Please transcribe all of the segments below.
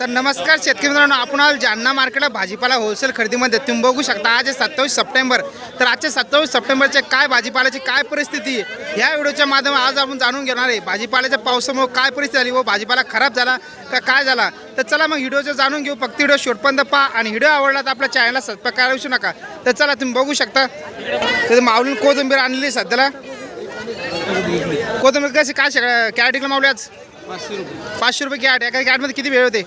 तर नमस्कार शेतकरी मित्रांनो आपण आज जालना मार्केटला भाजीपाला होलसेल खरेदीमध्ये. तुम्ही बघू शकता आज सत्तावीस सप्टेंबर. तर आजच्या सत्तावीस सप्टेंबरचे काय भाजीपाल्याची काय परिस्थिती ह्या या व्हिडिओच्या माध्यमात आज आपण जाणून घेणार आहे भाजीपाल्याच्या पावसामुळे काय परिस्थिती झाली व भाजीपाला खराब झाला का काय झाला. तर चला मग व्हिडिओचं जाणून घेऊ फक्त व्हिडिओ शेवटपर्यंत पहा आणि व्हिडिओ आवडला तर आपल्या चॅनलला सबस्क्राईब करायला विसरू नका. तर चला तुम्ही बघू शकता. तर माऊली कोथिंबीर आणलेली सध्याला. कोथिंबीर कशी काय सगळं कॅरेट आज? पाचशे आज पाचशे रुपये कॅट एका कॅटमध्ये किती वेळ होते?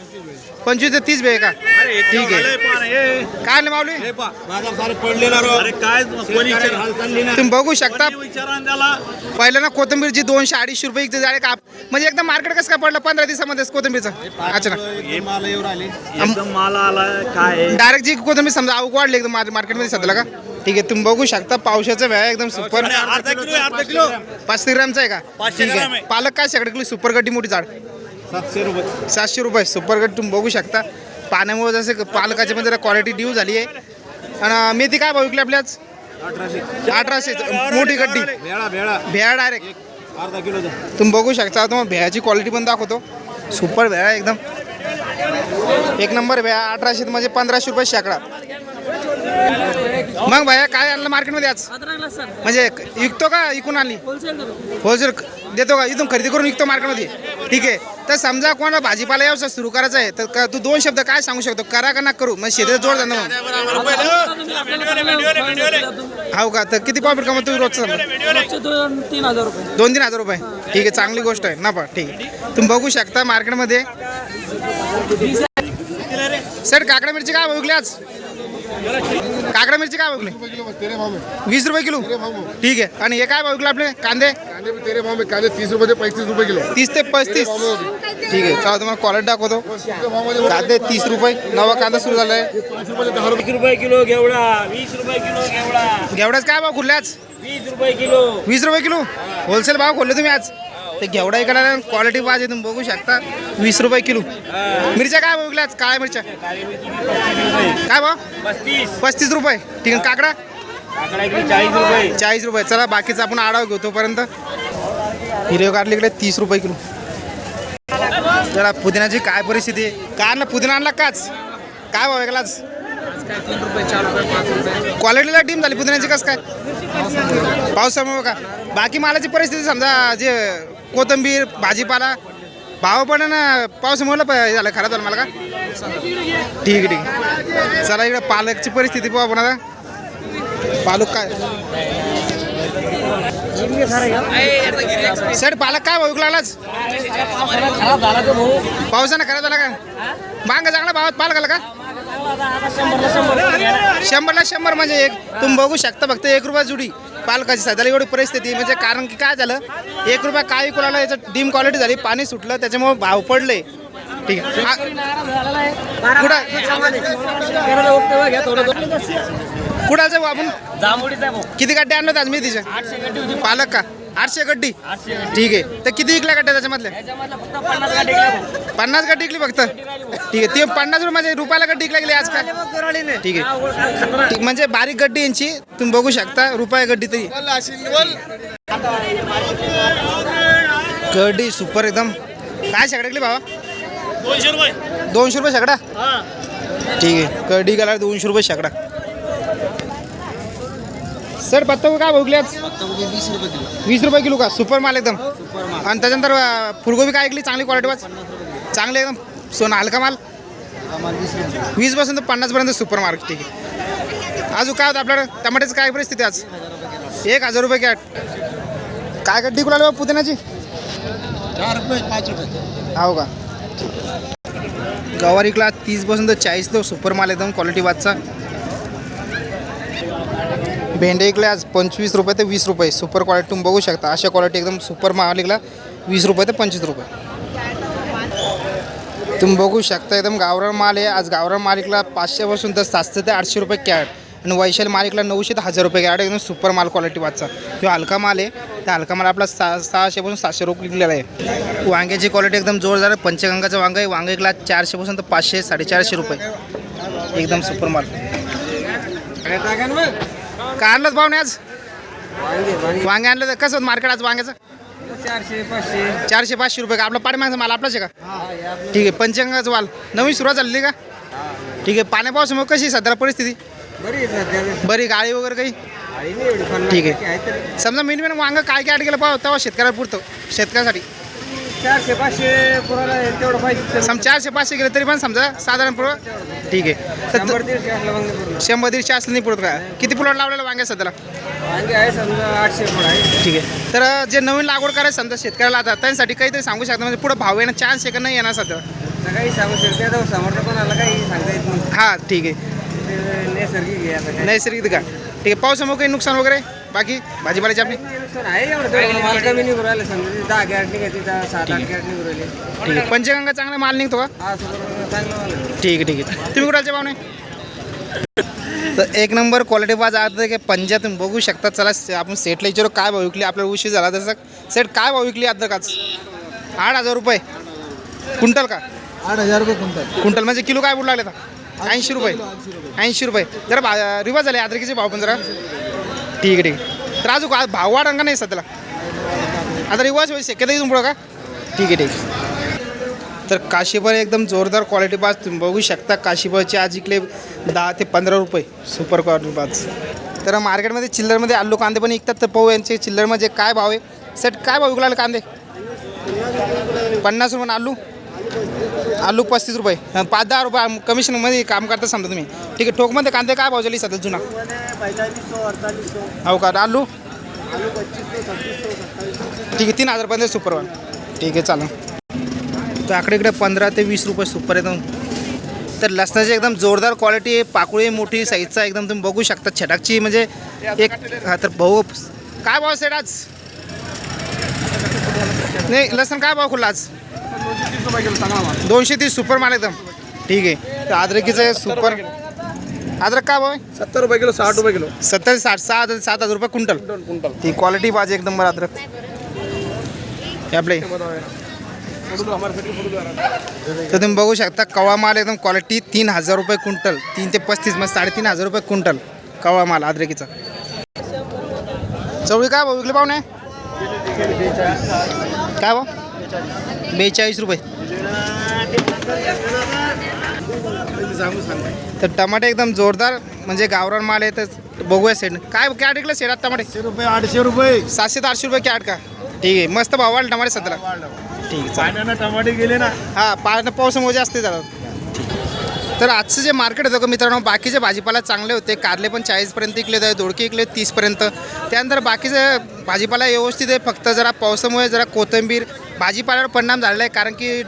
पंचवीस ते तीस वेळ का ठीक आहे. काय आणलं माऊली? बाजार सारे पडले ना अरे काय ना तुम्ही बघू शकता. पहिलं ना कोथिंबीरची दोनशे अडीचशे रुपये इथे झाले का म्हणजे एकदम मार्केट कसं काय पडलं? पंधरा दिवसामध्ये कोथिंबीरचं. अच्छा. मला येऊन आले एकदम माला आला काय डायरेक्ट जी कोथिंबीर समजा आवक वाढली एकदम मार- मार्केटमध्ये सध्याला का? ठीक आहे तुम्ही बघू शकता पावसाचा वेळ एकदम सुपर अर्धा किलो आहे, अर्धा किलो. पाचशे ग्रामचा आहे का? पाचशे ठीक ग्राम आहे. आहे. पालक काय सगळं किलो सुपर गड्डी मोठी झाड. सातशे रुपये. सातशे रुपये. सुपर गट तुम्ही बघू शकता. पाण्यामुळे जसं पालकाची पण जरा क्वालिटी ड्यू झाली आहे. आणि मेथी काय भाव विकली आपल्याच अठराशे. अठराशे. मोठी गड्डी भेळा डायरेक्ट अर्धा किलो. तुम्ही बघू शकता. तुम्हाला भेळाची क्वालिटी पण दाखवतो. सुपर भेळा एकदम. एक नंबर भेळा. अठराशे म्हणजे पंधराशे रुपये शेकडा. मग भैया काय आणलं मार्केटमध्ये आज? म्हणजे विकतो का इकून आणली? होलसेल करू. होलसेल देतो का? इथून खरेदी करून विकतो मार्केटमध्ये ठीक आहे. तर समजा कोणाला भाजीपाला व्यवसाय सुरू करायचा आहे तर का- तू दोन शब्द काय सांगू शकतो? करा का ना करू? मग शेतीचा जोड जाणं हो का? तर किती प्रॉफिट कमवतो तुम्ही रोजचं? समजा रोजचे दोन तीन हजार रुपये. दोन तीन हजार रुपये. ठीक आहे चांगली गोष्ट आहे. ना पा ठीक आहे. तुम्ही बघू शकता मार्केटमध्ये सर काकडा मिरची काय विकली आज? काकडा मिरची काय भाव में वीस रुपये किलो. ठीक आहे. आणि हे काय भाव विकले आपले? कांदे? तेरे भाव में कांदे तीस रुपये से पैंतीस रुपये किलो तीस ते पस्तीस. ठीक आहे. चला तुम्हाला क्वालिटी दाखवतो. कांदे तीस रुपये. नवा कांदा सुरू झालाय. वीस रुपये किलो घेवडा. वीस रुपये किलो घेवडा. घेवड्याच काय भाव खुलले आज वीस रुपये किलो. वीस रुपये किलो? होलसेल भाव खोलले तुम्ही आज. ते घेवडा इकडे क्वालिटी पाहिजे तुम्ही बघू शकता. वीस रुपये किलो. मिरच्या काय आज काळ्या मिरच्या. काय भाव? पस्तीस. रुपये. ठीक आहे काकडा चाळीस रुपये. चाळीस रुपये. चला बाकीचा आपण आढावा घेऊ तोपर्यंत. हिरवे कारले इकडे तीस रुपये किलो. जरा पुदिन्याची काय परिस्थिती आहे? काय आणलं? पुदिना आणला काच काय भाव ऐकला आज? क्वालिटीला टीम झाली. पुदिन्याची कसं काय? पावसामुळे का? बाकी मालाची परिस्थिती समजा जे कोथंबीर भाजीपाला. भाव पण आहे ना पावसामुळे प- झालं खराब झालं मला का? ठीक आहे ठीक आहे. चला इकडे पालकची परिस्थिती पाहू आपण आता. पालक काय? सर पालक काय भाऊ लागलाच पावसानं खराब झाला का? मांग चांगला भावात पालक आला का? शंभर शंभरला शंभर म्हणजे एक. तुम्ही बघू शकता फक्त एक रुपया जुडी. पालकाची सध्याला एवढी परिस्थिती म्हणजे कारण की काय झालं? एक रुपया काही कुणाला याचं डीम क्वालिटी झाली पाणी सुटलं त्याच्यामुळे भाव पडले. ठीक आहे. कुठं? जाऊ आपण किती गड्डे आणलं आज मी तिचे आठशे गड्डी होती. पालक का? आठशे गड्डी? ठीक आहे. तर किती विकल्या गड्ड्या त्याच्यामधल्या? पन्नास गड्डी विकली फक्त? ठीक आहे. ते पन्नास रुपये म्हणजे रुपयाला गड्डी विकल्या गेली आज का? ठीक आहे. ठीक म्हणजे बारीक गड्डी यांची. तुम्ही बघू शकता रुपया गड्डी तरी. गड्डी सुपर एकदम. काय शेकड्याकली भावा? दोनशे रुपये. दोनशे रुपये शेकडा ठीक आहे. कडी गेला दोनशे रुपये शेकडा सर पत्ता काय विकले आज वीस रुपये किलो. का? सुपर माल एकदम. आणि त्याच्यानंतर फुलगोबी काय ऐकली? चांगली क्वालिटी वाज चांगली एकदम. सोना हलका माल. वीसपासून तर पन्नासपर्यंत सुपर मार्क ठीक आहे. अजून काय होतं आपल्याकडं? टमाट्याचं काय परिस्थिती आज? एक हजार रुपये कॅट. काय पुदिनाची चार रुपये पाच रुपये. हो का? गवारीकला तीसपासून तर चाळीस तो सुपर माल एकदम क्वालिटी वाजचा भेंडे इकडे आज पंचवीस रुपये ते वीस रुपये. सुपर क्वालिटी तुम्ही बघू शकता. अशा क्वालिटी एकदम सुपर माल इकला वीस रुपये ते पंचवीस रुपये. तुम्ही बघू शकता एकदम गावरान माल आहे. आज गावरान मालिकला पाचशेपासून तर सातशे ते आठशे रुपये कॅट आणि वैशाली मालिकला नऊशे ते हजार रुपये कॅट एकदम सुपर माल क्वालिटी वाचा जो हलका माल आहे त्या हलका माल आपला सहा सहाशेपासून सातशे रुपये विकलेला आहे. वांग्याची क्वालिटी एकदम जोरदार आहे. पंचगंगाचं वांग आहे. वांग इकला चारशेपासून तर पाचशे साडेचारशे रुपये. एकदम सुपर माल. काय आणलं भाऊ आज? वांगे आणलं तर कसं होतं मार्केट आज वांग्याचं? चारशे पाचशे. चारशे पाचशे रुपये का? आपला पाठीमागचा माल आपलाच आहे का? ठीक आहे पंचगंगाचं वाल नवीन सुरुवात झालेली का? ठीक आहे पाण्या पावसामुळे कशी आहे सध्याला परिस्थिती? बरी सध्या. गाडी वगैरे काही? नाही ठीक आहे. समजा मिनिमम वांग काय काय गेलं पाहू तेव्हा शेतकऱ्याला पुरतं शेतकऱ्यासाठी. चारशे पाचशे पुराला तेवढं पाहिजे सम चारशे पाचशे गेले तरी पण समजा साधारण पुरं ठीक आहे. तर शंभर दीडशे असलं मग पूर्ण शंभर दीडशे असलं नाही पुरत का? किती प्लॉट लावलेलं वांग्या सध्याला? वांगे आहे समजा आठशे पण आहे. ठीक आहे. तर जे नवीन लागवड करायचं समजा शेतकऱ्याला आता त्यांच्यासाठी काहीतरी सांगू शकता? म्हणजे पुढे भाव येणं चान्स आहे का नाही येणार सध्या? काही सांगू शकते आता समोरच्या कोणाला काही सांगता येत नाही. हां ठीक आहे. ते नैसर्गिक आहे आता काय नैसर्गिक का? ठीक आहे. पावसामुळे काही नुकसान वगैरे? बाकी भाजीपाल्याची आपली? ठीक आहे. पंचगंगा चांगला माल निघतो का. ठीक आहे ठीक आहे. तुम्ही कुठालचे पाहुणे? तर एक नंबर क्वालिटी बाज आता की पंजा तुम्ही बघू शकता. चला से- आपण सेटला विचारू काय भाव विकली आपल्याला उशीर झाला तसं सेट काय भाव विकली आता काच? आठ हजार रुपये. क्विंटल का? आठ हजार रुपये क्विंटल क्विंटल म्हणजे किलो काय बोलू लागले आता? ऐंशी रुपये. ऐंशी रुपये. जरा रिवाज झाले अद्रकीचे भाव पण जरा. ठीक आहे ठीक आहे. तर अजून भाव वाढ का नाही सध्याला. आता रिवाज होईल शक्यता इथून पुढं का ठीक आहे ठीक आहे. तर काशीफळ एकदम जोरदार क्वालिटी बाज तुम्ही बघू शकता काशीफळचे आज इकडे दहा ते पंधरा रुपये. सुपर क्वालिटी बाज तर मार्केटमध्ये चिल्लरमध्ये आलू कांदे पण विकतात. तर पाहू यांचे चिल्लरमध्ये काय भाव आहे. सेट काय भाव विकला कांदे? पन्नास रुपये आलू. आलू पस्तीस रुपये. पाच दहा रुपये कमिशनमध्ये काम करता समजा तुम्ही. ठीक आहे ठोकमध्ये कांदे काय भाव झाली सध्या जुना? हो का? आलू? ठीक आहे तीन हजारपर्यंत सुपर वन ठीक आहे चालेल. तर आकडे इकडे पंधरा ते वीस रुपये सुपर एकदम तर लसणाची एकदम जोरदार क्वालिटी आहे पाकळी मोठी साईजचा एकदम तुम्ही बघू शकता. छटाकची म्हणजे एक हा तर भाऊ काय भाव सेट आज? नाही लसण काय भाव खुला आज? दोनशे तीस सुपर माल एकदम. ठीक आहे. तर अद्रकीचं आहे सुपर अद्रक काय भाव आहे? सत्तर रुपये किलो साठ रुपये किलो. सत्तर साठ सहा हजार सात हजार रुपये क्विंटल. क्विंटल ती क्वालिटी पाहिजे एक नंबर अद्रक हे आपले. तर तुम्ही बघू शकता कवा माल एकदम क्वालिटी तीन हजार रुपये क्विंटल. तीन ते पस्तीस मग साडेतीन हजार रुपये क्विंटल. कवा माल अद्रकीचा चवळी काय भाऊ विकले पाहुणे? काय भाऊ बेचाळीस रुपये. तर टमाटे एकदम जोरदार म्हणजे गावरान माल आहे तर बघूया सेट काय काय टिकलं सेटात टमाटे? रुपये आठशे रुपये. सातशे ते आठशे रुपये कॅट का ठीक आहे मस्त भाव वाढला टमाटे सध्याला. ठीक आहे टमाटे गेले ना. हा पाण्यात पावसामुळे जास्त झालं तर आजचं जे मार्केट होतं का मित्रांनो बाकीचे भाजीपाला चांगले होते. कारले पण चाळीसपर्यंत विकले होते दोडके विकले तीसपर्यंत. त्यानंतर बाकीचे भाजीपाला व्यवस्थित आहे फक्त जरा पावसामुळे जरा कोथिंबीर भाजीपाल्यावर परिणाम झालेला आहे कारण की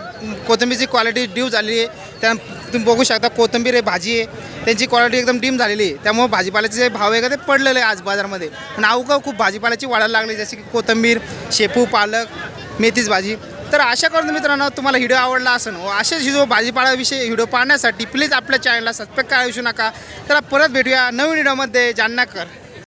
कोथिंबीरची क्वालिटी ड्यू झालेली आहे. त्या तुम्ही बघू शकता कोथिंबीर आहे भाजी आहे. त्यांची क्वालिटी एकदम डीम झालेली आहे. त्यामुळे भाजीपाल्याचे जे भाव आहे का ते पडलेले आहे आज बाजारामध्ये. नाव अवघं खूप भाजीपाल्याची वाढायला लागली जसे की कोथिंबीर शेपू पालक मेथीच भाजी. तर आशा करतो मित्रांनो तुम्हाला व्हिडिओ आवडला असेल. व असेच हिजो भाजीपाल्याविषयी व्हिडिओ पाहण्यासाठी प्लीज आपल्या चॅनलला सबस्क्राईब करा विसरू नका. तर परत भेटूया नवीन व्हिडिओमध्ये. जाणण्याकर